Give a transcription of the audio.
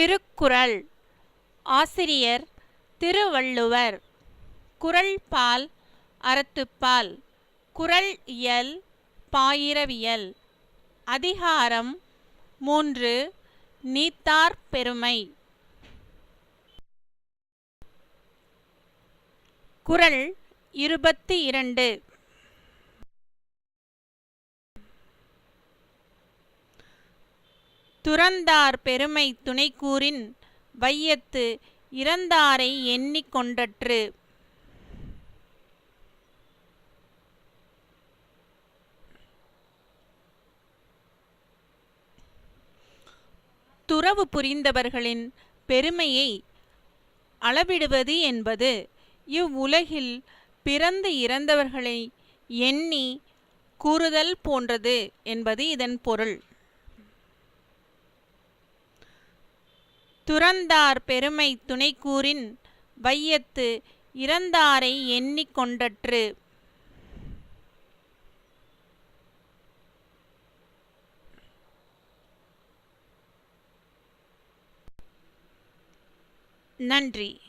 திருக்குறள். ஆசிரியர் திருவள்ளுவர். குரல் பால் அறத்துப்பால். குறள் இயல் பாயிரவியல். அதிகாரம் மூன்று. நீத்தார் பெருமை. குறள் இருபத்தி இரண்டு. துறந்தார் பெருமை துணைக்கூறின் வையத்து இறந்தாரை எண்ணிக் கொண்டற்று. துறவு புரிந்தவர்களின் பெருமையை அளவிடுவது என்பது இவ்வுலகில் பிறந்து இறந்தவர்களை எண்ணி கூறுதல் போன்றது என்பது இதன் பொருள். துறந்தார் பெருமை துணைக்கூறின் வையத்து இறந்தாரை எண்ணிக் கொண்டற்று. நன்றி.